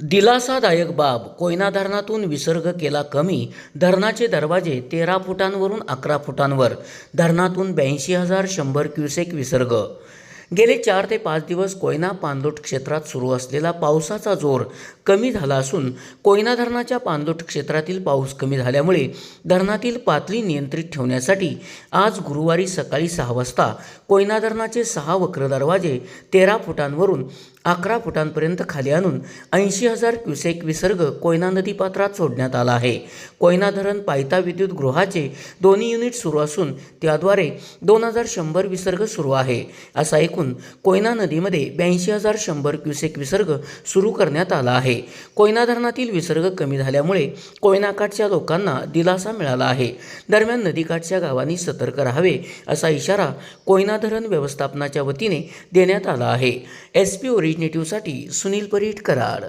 दिलासादायक बाब कोयना धरणातून विसर्ग केला कमी धरणाचे दरवाजे तेरा फुटांवरून अकरा फुटांवर धरणातून ब्याऐंशी हजार शंभर क्युसेक विसर्ग. गेले चार ते पाच दिवस कोयना पाणलोट क्षेत्रात सुरू असलेला पावसाचा जोर कमी झाला असून कोयना धरणाच्या पाणलोट क्षेत्रातील पाऊस कमी झाल्यामुळे धरणातील पातळी नियंत्रित ठेवण्यासाठी आज गुरुवारी सकाळी सहा वाजता कोयना धरणाचे सहा वक्र दरवाजे तेरा फुटांवरून अकरा फुटांपर्यंत खाली आणून ऐंशी हजार क्युसेक विसर्ग कोयना नदीपात्रात सोडण्यात आला आहे. कोयना धरण पायता विद्युत गृहाचे दोन्ही युनिट सुरू असून त्याद्वारे दोन हजार शंभर विसर्ग सुरू आहे. असा एकूण कोयना नदीमध्ये ब्याऐंशी हजार शंभर क्युसेक विसर्ग सुरू करण्यात आला आहे. कोयना धरणातील विसर्ग कमी झाल्यामुळे कोयनाकाठच्या लोकांना दिलासा मिळाला आहे. दरम्यान नदीकाठच्या गावांनी सतर्क राहावे असा इशारा कोयना धरण व्यवस्थापनाच्या वतीने देण्यात आला आहे. एस पी नेटिव्हसाठी सुनील परीट कराड.